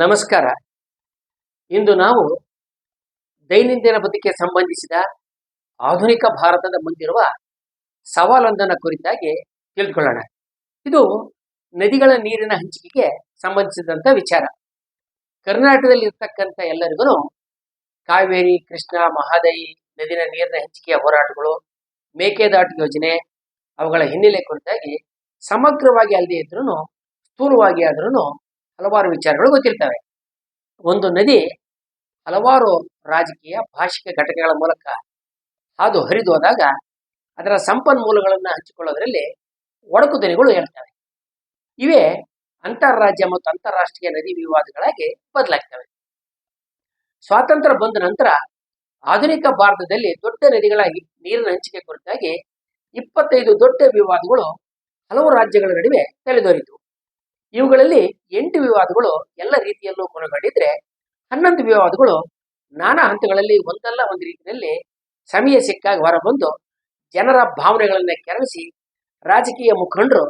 ನಮಸ್ಕಾರ. ಇಂದು ನಾವು ದೈನಂದಿನ ಬದುಕಿಗೆ ಸಂಬಂಧಿಸಿದ ಆಧುನಿಕ ಭಾರತದ ಮುಂದಿರುವ ಸವಾಲೊಂದನ್ನು ಕುರಿತಾಗಿ ತಿಳಿದುಕೊಳ್ಳೋಣ. ಇದು ನದಿಗಳ ನೀರಿನ ಹಂಚಿಕೆಗೆ ಸಂಬಂಧಿಸಿದಂಥ ವಿಚಾರ. ಕರ್ನಾಟಕದಲ್ಲಿ ಇರ್ತಕ್ಕಂಥ ಎಲ್ಲರಿಗೂ ಕಾವೇರಿ, ಕೃಷ್ಣ, ಮಹಾದಯಿ ನದಿನ ನೀರಿನ ಹಂಚಿಕೆಯ ಹೋರಾಟಗಳು, ಮೇಕೆದಾಟು ಯೋಜನೆ ಅವುಗಳ ಹಿನ್ನೆಲೆ ಕುರಿತಾಗಿ ಸಮಗ್ರವಾಗಿ ಅಲ್ಲದೆ ಇದ್ರೂ ಸ್ಥೂಲವಾಗಿ ಆದ್ರೂ ಹಲವಾರು ವಿಚಾರಗಳು ಗೊತ್ತಿರ್ತವೆ. ಒಂದು ನದಿ ಹಲವಾರು ರಾಜಕೀಯ, ಭಾಷಿಕ ಘಟಕಗಳ ಮೂಲಕ ಹಾದು ಹರಿದು ಹೋದಾಗ ಅದರ ಸಂಪನ್ಮೂಲಗಳನ್ನು ಹಂಚಿಕೊಳ್ಳೋದ್ರಲ್ಲಿ ಒಡಕುದನಿಗಳು ಹೇಳ್ತವೆ ಇವೇ ಅಂತಾರಾಜ್ಯ ಮತ್ತು ಅಂತಾರಾಷ್ಟ್ರೀಯ ನದಿ ವಿವಾದಗಳಾಗಿ ಬದಲಾಗ್ತವೆ. ಸ್ವಾತಂತ್ರ್ಯ ಬಂದ ನಂತರ ಆಧುನಿಕ ಭಾರತದಲ್ಲಿ ದೊಡ್ಡ ನದಿಗಳ ನೀರಿನ ಹಂಚಿಕೆ ಕುರಿತಾಗಿ ಇಪ್ಪತ್ತೈದು ದೊಡ್ಡ ವಿವಾದಗಳು ಹಲವು ರಾಜ್ಯಗಳ ನಡುವೆ ತಲೆದೋರಿತು ಇವುಗಳಲ್ಲಿ ಎಂಟು ವಿವಾದಗಳು ಎಲ್ಲ ರೀತಿಯಲ್ಲೂ ಕೊನೆಗೊಂಡಿದ್ರೆ ಹನ್ನೊಂದು ವಿವಾದಗಳು ನಾನಾ ಹಂತಗಳಲ್ಲಿ ಒಂದಲ್ಲ ಒಂದು ರೀತಿಯಲ್ಲಿ ಸಮಯ ಸಿಕ್ಕಾಗ ಹೊರಬಂದು ಜನರ ಭಾವನೆಗಳನ್ನ ಕೆರಳಿಸಿ ರಾಜಕೀಯ ಮುಖಂಡರು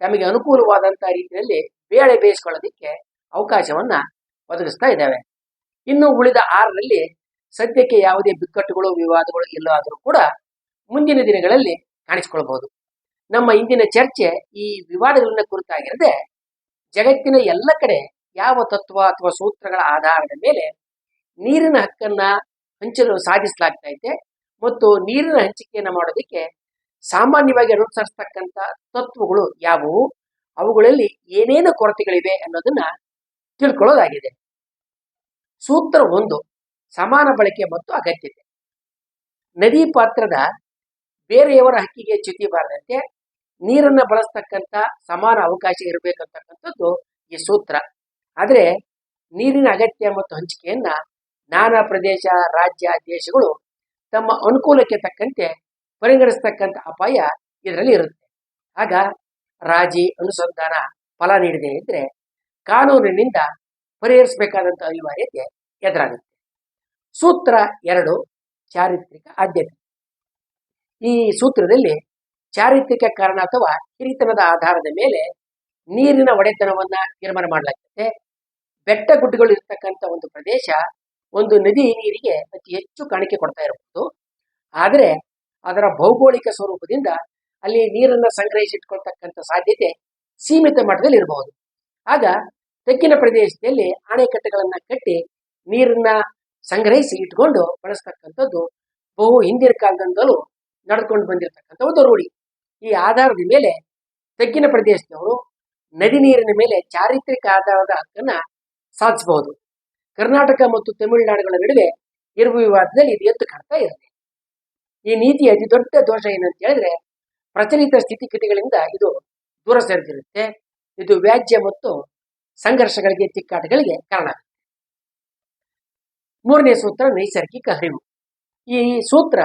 ತಮಗೆ ಅನುಕೂಲವಾದಂತಹ ರೀತಿಯಲ್ಲಿ ಬೇಳೆ ಬೇಯಿಸ್ಕೊಳ್ಳೋದಿಕ್ಕೆ ಅವಕಾಶವನ್ನ ಒದಗಿಸ್ತಾ ಇದ್ದಾವೆ. ಇನ್ನು ಉಳಿದ ಆರರಲ್ಲಿ ಸದ್ಯಕ್ಕೆ ಯಾವುದೇ ಬಿಕ್ಕಟ್ಟುಗಳು, ವಿವಾದಗಳು ಇಲ್ಲ ಆದರೂ ಕೂಡ ಮುಂದಿನ ದಿನಗಳಲ್ಲಿ ಕಾಣಿಸಿಕೊಳ್ಬಹುದು. ನಮ್ಮ ಇಂದಿನ ಚರ್ಚೆ ಈ ವಿವಾದಗಳನ್ನ ಕುರಿತಾಗಿರದೆ ಜಗತ್ತಿನ ಎಲ್ಲ ಕಡೆ ಯಾವ ತತ್ವ ಅಥವಾ ಸೂತ್ರಗಳ ಆಧಾರದ ಮೇಲೆ ನೀರಿನ ಹಕ್ಕನ್ನ ಹಂಚಲು ಸಾಧಿಸಲಾಗ್ತಾ ಇದೆ ಮತ್ತು ನೀರಿನ ಹಂಚಿಕೆಯನ್ನ ಮಾಡೋದಕ್ಕೆ ಸಾಮಾನ್ಯವಾಗಿ ಅನುಸರಿಸ್ತಕ್ಕಂಥ ತತ್ವಗಳು ಯಾವುವು? ಅವುಗಳಲ್ಲಿ ಏನೇನು ಕೊರತೆಗಳಿವೆ ಅನ್ನೋದನ್ನ ತಿಳ್ಕೊಳ್ಳೋದಾಗಿದೆ. ಸೂತ್ರ ಒಂದು, ಸಮಾನ ಬಳಕೆ ಮತ್ತು ಅಗತ್ಯತೆ. ನದಿ ಪಾತ್ರದ ಬೇರೆಯವರ ಹಕ್ಕಿಗೆ ಚ್ಯುತಿ ಬಾರದಂತೆ ನೀರನ್ನ ಬಳಸ್ತಕ್ಕಂಥ ಸಮಾನ ಅವಕಾಶ ಇರಬೇಕಂತಕ್ಕಂಥದ್ದು ಈ ಸೂತ್ರ. ಆದರೆ ನೀರಿನ ಅಗತ್ಯ ಮತ್ತು ಹಂಚಿಕೆಯನ್ನ ನಾನಾ ಪ್ರದೇಶ, ರಾಜ್ಯ, ದೇಶಗಳು ತಮ್ಮ ಅನುಕೂಲಕ್ಕೆ ತಕ್ಕಂತೆ ಪರಿಗಣಿಸ್ತಕ್ಕಂಥ ಅಪಾಯ ಇದರಲ್ಲಿ ಇರುತ್ತೆ. ಆಗ ರಾಜಿ ಅನುಸಂಧಾನ ಫಲ ನೀಡಿದೆ ಇದ್ರೆ ಕಾನೂನಿನಿಂದ ಪರಿಹರಿಸಬೇಕಾದಂಥ ಅನಿವಾರ್ಯತೆ ಎದುರಾಗುತ್ತೆ. ಸೂತ್ರ ಎರಡು, ಚಾರಿತ್ರಿಕ ಆದ್ಯತೆ. ಈ ಸೂತ್ರದಲ್ಲಿ ಚಾರಿತ್ರಿಕ ಕಾರಣ ಅಥವಾ ಕಿರಿತನದ ಆಧಾರದ ಮೇಲೆ ನೀರಿನ ಒಡೆತನವನ್ನ ತೀರ್ಮಾನ ಮಾಡಲಾಗುತ್ತೆ ಬೆಟ್ಟ ಗುಡ್ಡಗಳು ಇರತಕ್ಕಂಥ ಒಂದು ಪ್ರದೇಶ, ಒಂದು ನದಿ ನೀರಿಗೆ ಅತಿ ಹೆಚ್ಚು ಕಾಣಿಕೆ ಕೊಡ್ತಾ ಇರಬಹುದು. ಆದರೆ ಅದರ ಭೌಗೋಳಿಕ ಸ್ವರೂಪದಿಂದ ಅಲ್ಲಿ ನೀರನ್ನು ಸಂಗ್ರಹಿಸಿಟ್ಕೊಳ್ತಕ್ಕಂಥ ಸಾಧ್ಯತೆ ಸೀಮಿತ ಮಟ್ಟದಲ್ಲಿ ಇರಬಹುದು. ಆಗ ತಗ್ಗಿನ ಪ್ರದೇಶದಲ್ಲಿ ಅಣೆಕಟ್ಟೆಗಳನ್ನ ಕಟ್ಟಿ ನೀರನ್ನ ಸಂಗ್ರಹಿಸಿ ಇಟ್ಕೊಂಡು ಬಳಸ್ತಕ್ಕಂಥದ್ದು ಬಹು ಹಿಂದಿನ ಕಾಲದಿಂದಲೂ ನಡೆದುಕೊಂಡು ಬಂದಿರತಕ್ಕಂಥ ಒಂದು ರೂಢಿ. ಈ ಆಧಾರದ ಮೇಲೆ ತಗ್ಗಿನ ಪ್ರದೇಶದವರು ನದಿ ನೀರಿನ ಮೇಲೆ ಚಾರಿತ್ರಿಕ ಆಧಾರದ ಹಕ್ಕನ್ನ ಸಾಧಿಸಬಹುದು. ಕರ್ನಾಟಕ ಮತ್ತು ತಮಿಳುನಾಡುಗಳ ನಡುವೆ ಇರುವ ವಿವಾದದಲ್ಲಿ ಇದು ಎದ್ದು ಕಾಣ್ತಾ ಇರುತ್ತೆ. ಈ ನೀತಿಯ ಅತಿ ದೊಡ್ಡ ದೋಷ ಏನಂತ ಹೇಳಿದ್ರೆ ಪ್ರಚಲಿತ ಸ್ಥಿತಿಗತಿಗಳಿಂದ ಇದು ದೂರ ಸರಿದಿರುತ್ತೆ. ಇದು ವ್ಯಾಜ್ಯ ಮತ್ತು ಸಂಘರ್ಷಗಳಿಗೆ ತಿಕ್ಕಾಟಗಳಿಗೆ ಕಾರಣ ಮೂರನೇ ಸೂತ್ರ ನೈಸರ್ಗಿಕ ಹರಿವು. ಈ ಸೂತ್ರ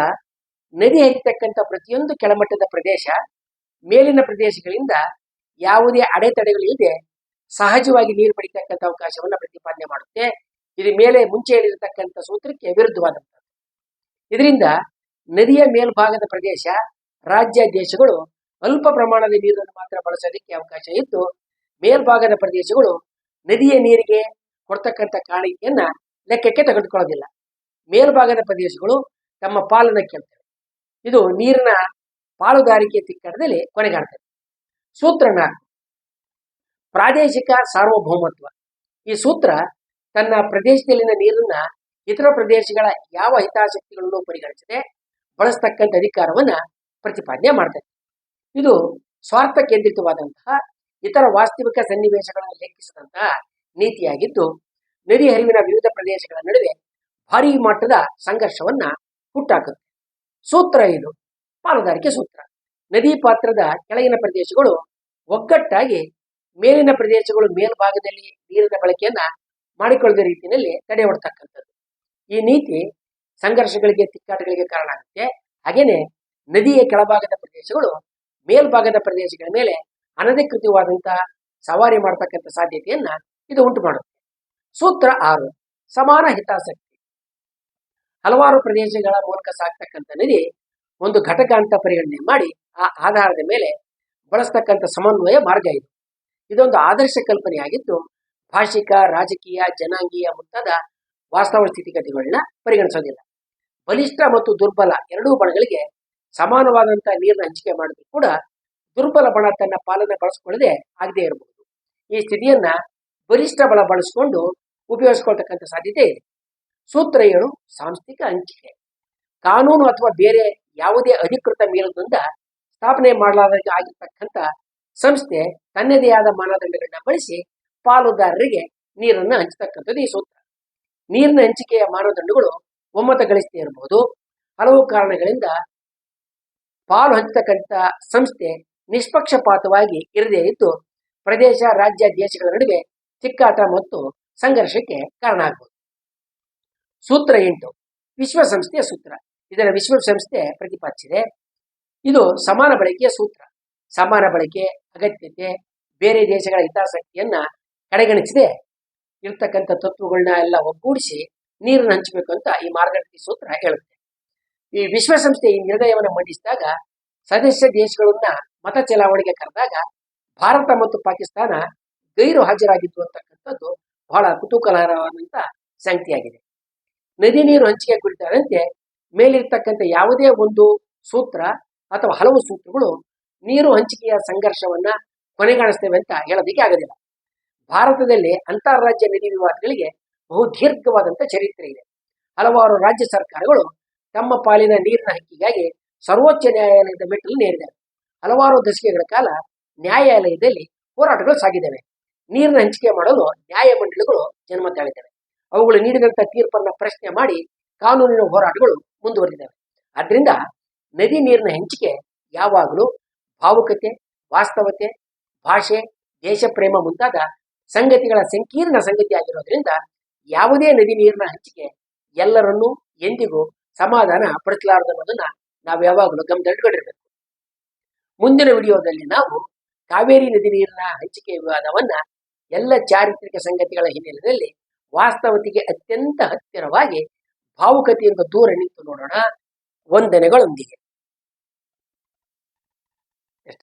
ನದಿ ಹರಿತಕ್ಕಂಥ ಪ್ರತಿಯೊಂದು ಕೆಳಮಟ್ಟದ ಪ್ರದೇಶ ಮೇಲಿನ ಪ್ರದೇಶಗಳಿಂದ ಯಾವುದೇ ಅಡೆತಡೆಗಳಿಲ್ಲದೆ ಸಹಜವಾಗಿ ನೀರು ಪಡಿತಕ್ಕಂಥ ಅವಕಾಶವನ್ನು ಪ್ರತಿಪಾದನೆ ಮಾಡುತ್ತೆ. ಇದು ಮೇಲೆ ಮುಂಚೆ ಹೇಳಿರತಕ್ಕಂಥ ಸೂತ್ರಕ್ಕೆ ವಿರುದ್ಧವಾದಂಥದ್ದು. ಇದರಿಂದ ನದಿಯ ಮೇಲ್ಭಾಗದ ಪ್ರದೇಶ ರಾಜ್ಯ ದೇಶಗಳು ಅಲ್ಪ ಪ್ರಮಾಣದ ನೀರನ್ನು ಮಾತ್ರ ಬಳಸೋದಕ್ಕೆ ಅವಕಾಶ ಇದ್ದು, ಮೇಲ್ಭಾಗದ ಪ್ರದೇಶಗಳು ನದಿಯ ನೀರಿಗೆ ಕೊಡ್ತಕ್ಕಂಥ ಕಾಣಿಕೆಯನ್ನ ಲೆಕ್ಕಕ್ಕೆ ತೆಗೆದುಕೊಳ್ಳೋದಿಲ್ಲ. ಮೇಲ್ಭಾಗದ ಪ್ರದೇಶಗಳು ತಮ್ಮ ಪಾಲನ ಕೇಳ್ತವೆ ಇದು ನೀರಿನ ಪಾಲುದಾರಿಕೆ ತಿಕ್ಕಡದಲ್ಲಿ ಕೊನೆಗಾಡ್ತದೆ ಸೂತ್ರ ಪ್ರಾದೇಶಿಕ ಸಾರ್ವಭೌಮತ್ವ. ಈ ಸೂತ್ರ ತನ್ನ ಪ್ರದೇಶದಲ್ಲಿನ ನೀರನ್ನ ಇತರ ಪ್ರದೇಶಗಳ ಯಾವ ಹಿತಾಸಕ್ತಿಗಳನ್ನು ಪರಿಗಣಿಸದೆ ಬಳಸ್ತಕ್ಕಂಥ ಅಧಿಕಾರವನ್ನ ಪ್ರತಿಪಾದನೆ ಮಾಡ್ತದೆ. ಇದು ಸ್ವಾರ್ಥ ಕೇಂದ್ರಿತವಾದಂತಹ ಇತರ ವಾಸ್ತವಿಕ ಸನ್ನಿವೇಶಗಳನ್ನು ಲೆಕ್ಕಿಸಿದಂತಹ ನೀತಿಯಾಗಿದ್ದು ನದಿ ಹರಿವಿನ ವಿವಿಧ ಪ್ರದೇಶಗಳ ನಡುವೆ ಭಾರೀ ಮಟ್ಟದ ಸಂಘರ್ಷವನ್ನ ಹುಟ್ಟಾಕುತ್ತೆ. ಸೂತ್ರ ಇದು ಪಾಲುದಾರಿಕೆ ಸೂತ್ರ. ನದಿ ಪಾತ್ರದ ಕೆಳಗಿನ ಪ್ರದೇಶಗಳು ಒಗ್ಗಟ್ಟಾಗಿ ಮೇಲಿನ ಪ್ರದೇಶಗಳು ಮೇಲ್ಭಾಗದಲ್ಲಿ ನೀರಿನ ಬಳಕೆಯನ್ನ ಮಾಡಿಕೊಳ್ಳದ ರೀತಿಯಲ್ಲಿ ತಡೆ ಹೊಡ್ತಕ್ಕಂಥದ್ದು ಈ ನೀತಿ ಸಂಘರ್ಷಗಳಿಗೆ, ತಿಕ್ಕಾಟಗಳಿಗೆ ಕಾರಣ ಆಗುತ್ತೆ. ಹಾಗೇನೆ ನದಿಯ ಕೆಳಭಾಗದ ಪ್ರದೇಶಗಳು ಮೇಲ್ಭಾಗದ ಪ್ರದೇಶಗಳ ಮೇಲೆ ಅನಧಿಕೃತವಾದಂತಹ ಸವಾರಿ ಮಾಡತಕ್ಕಂಥ ಸಾಧ್ಯತೆಯನ್ನ ಇದು ಉಂಟು ಮಾಡುತ್ತೆ ಸೂತ್ರ ಆರು, ಸಮಾನ ಹಿತಾಸಕ್ತಿ. ಹಲವಾರು ಪ್ರದೇಶಗಳ ಮೂಲಕ ಸಾಕ್ತಕ್ಕಂಥ ನದಿ ಒಂದು ಘಟಕ ಅಂತ ಪರಿಗಣನೆ ಮಾಡಿ ಆ ಆಧಾರದ ಮೇಲೆ ಬಳಸ್ತಕ್ಕಂಥ ಸಮನ್ವಯ ಮಾರ್ಗ ಇದು. ಇದೊಂದು ಆದರ್ಶ ಕಲ್ಪನೆಯಾಗಿದ್ದು ಭಾಷಿಕ, ರಾಜಕೀಯ, ಜನಾಂಗೀಯ ಮುಂತಾದ ವಾಸ್ತವ ಸ್ಥಿತಿಗತಿಗಳನ್ನ ಪರಿಗಣಿಸೋದಿಲ್ಲ. ಬಲಿಷ್ಠ ಮತ್ತು ದುರ್ಬಲ ಎರಡೂ ಬಣಗಳಿಗೆ ಸಮಾನವಾದಂತಹ ನೀರನ್ನ ಹಂಚಿಕೆ ಮಾಡಿದ್ರು ಕೂಡ ದುರ್ಬಲ ಬಣ ತನ್ನ ಪಾಲನೆ ಬಳಸ್ಕೊಳ್ಳದೆ ಆಗದೆ ಇರಬಹುದು. ಈ ಸ್ಥಿತಿಯನ್ನ ಬಲಿಷ್ಠ ಬಲ ಬಳಸಿಕೊಂಡು ಉಪಯೋಗಿಸ್ಕೊಳ್ತಕ್ಕಂಥ ಸಾಧ್ಯತೆ ಇದೆ. ಸೂತ್ರ ಏನು ಸಾಂಸ್ಥಿಕ ಹಂಚಿಕೆ ಕಾನೂನು ಅಥವಾ ಬೇರೆ ಯಾವುದೇ ಅಧಿಕೃತ ಮೇಲದಿಂದ ಸ್ಥಾಪನೆ ಮಾಡಲಾದ ಆಗಿರ್ತಕ್ಕಂಥ ಸಂಸ್ಥೆ ತನ್ನದೇ ಆದ ಮಾನದಂಡಗಳನ್ನ ಬಳಸಿ ಪಾಲುದಾರರಿಗೆ ನೀರನ್ನು ಹಂಚತಕ್ಕಂಥದ್ದು ಈ ಸೂತ್ರ. ನೀರಿನ ಹಂಚಿಕೆಯ ಮಾನದಂಡಗಳು ಒಮ್ಮತ ಗಳಿಸದೇ ಇರಬಹುದು ಹಲವು ಕಾರಣಗಳಿಂದ ಪಾಲು ಹಂಚತಕ್ಕಂಥ ಸಂಸ್ಥೆ ನಿಷ್ಪಕ್ಷಪಾತವಾಗಿ ಇರದೇ ಇದ್ದು, ಪ್ರದೇಶ, ರಾಜ್ಯ, ದೇಶಗಳ ನಡುವೆ ಚಿಕ್ಕಾಟ ಮತ್ತು ಸಂಘರ್ಷಕ್ಕೆ ಕಾರಣ ಆಗಬಹುದು ಸೂತ್ರ ಎಂಟು. ವಿಶ್ವಸಂಸ್ಥೆಯ ಸೂತ್ರ. ಇದರ ವಿಶ್ವಸಂಸ್ಥೆ ಪ್ರತಿಪಾದಿಸಿದೆ. ಇದು ಸಮಾನ ಬಳಕೆಯ ಸೂತ್ರ. ಸಮಾನ ಬಳಕೆ, ಅಗತ್ಯತೆ, ಬೇರೆ ದೇಶಗಳ ಹಿತಾಸಕ್ತಿಯನ್ನ ಕಡೆಗಣಿಸದೆ ಇರ್ತಕ್ಕಂಥ ತತ್ವಗಳನ್ನ ಎಲ್ಲ ಒಗ್ಗೂಡಿಸಿ ನೀರನ್ನು ಹಂಚಬೇಕು ಅಂತ ಈ ಮಾರ್ಗದರ್ಶಿ ಸೂತ್ರ ಹೇಳುತ್ತೆ. ಈ ವಿಶ್ವಸಂಸ್ಥೆ ಈ ನಿರ್ಣಯವನ್ನು ಮಂಡಿಸಿದಾಗ ಸದಸ್ಯ ದೇಶಗಳನ್ನ ಮತ ಚಲಾವಣೆಗೆ ಕರೆದಾಗ ಭಾರತ ಮತ್ತು ಪಾಕಿಸ್ತಾನ ಗೈರು ಹಾಜರಾಗಿತ್ತು ಅಂತಕ್ಕಂಥದ್ದು ಬಹಳ ಕುತೂಹಲಹರವಾದಂಥ ಸಂಗತಿಯಾಗಿದೆ. ನದಿ ನೀರು ಹಂಚಿಕೆ ಕುರಿತಾದಂತೆ ಮೇಲಿರ್ತಕ್ಕಂಥ ಯಾವುದೇ ಒಂದು ಸೂತ್ರ ಅಥವಾ ಹಲವು ಸೂತ್ರಗಳು ನೀರು ಹಂಚಿಕೆಯ ಸಂಘರ್ಷವನ್ನ ಕೊನೆಗಾಣಿಸ್ತೇವೆ ಅಂತ ಹೇಳೋದಕ್ಕೆ ಆಗೋದಿಲ್ಲ. ಭಾರತದಲ್ಲಿ ಅಂತಾರಾಜ್ಯ ನದಿ ವಿವಾದಗಳಿಗೆ ಬಹು ದೀರ್ಘವಾದಂಥ ಚರಿತ್ರೆ ಇದೆ. ಹಲವಾರು ರಾಜ್ಯ ಸರ್ಕಾರಗಳು ತಮ್ಮ ಪಾಲಿನ ನೀರಿನ ಹಕ್ಕಿಗಾಗಿ ಸರ್ವೋಚ್ಚ ನ್ಯಾಯಾಲಯದ ಮೆಟ್ಟಲು ನೇರಿದೆ. ಹಲವಾರು ದಶಕಗಳ ಕಾಲ ನ್ಯಾಯಾಲಯದಲ್ಲಿ ಹೋರಾಟಗಳು ಸಾಗಿದವೆ. ನೀರಿನ ಹಂಚಿಕೆ ಮಾಡಲು ನ್ಯಾಯಮಂಡಳಿಗಳು ಜನ್ಮ ತಾಳಿದವೆ. ಅವುಗಳು ನೀಡಿದಂಥ ತೀರ್ಪನ್ನ ಪ್ರಶ್ನೆ ಮಾಡಿ ಕಾನೂನಿನ ಹೋರಾಟಗಳು ಮುಂದುವರೆದಿದ್ದಾವೆ. ಆದ್ರಿಂದ ನದಿ ನೀರಿನ ಹಂಚಿಕೆ ಯಾವಾಗಲೂ ಭಾವುಕತೆ, ವಾಸ್ತವತೆ, ಭಾಷೆ ದೇಶ ಪ್ರೇಮ ಮುಂತಾದ ಸಂಗತಿಗಳ ಸಂಕೀರ್ಣ ಸಂಗತಿ ಆಗಿರೋದ್ರಿಂದ ಯಾವುದೇ ನದಿ ನೀರಿನ ಹಂಚಿಕೆ ಎಲ್ಲರನ್ನೂ ಎಂದಿಗೂ ಸಮಾಧಾನ ಪಡಿಸಲಾರದು ಅನ್ನೋದನ್ನ ನಾವು ಯಾವಾಗಲೂ ಗಮನದಲ್ಲಿಟ್ಕೊಂಡಿರ್ಬೇಕು. ಮುಂದಿನ ವಿಡಿಯೋದಲ್ಲಿ ನಾವು ಕಾವೇರಿ ನದಿ ನೀರಿನ ಹಂಚಿಕೆ ವಿವಾದವನ್ನ ಎಲ್ಲ ಚಾರಿತ್ರಿಕ ಸಂಗತಿಗಳ ಹಿನ್ನೆಲೆಯಲ್ಲಿ ವಾಸ್ತವತೆಗೆ ಅತ್ಯಂತ ಹತ್ತಿರವಾಗಿ ಭಾವುಕತೆಯಿಂದ ದೂರ ನಿಂತು ನೋಡೋಣ ವಂದನೆಗಳೊಂದಿಗೆ.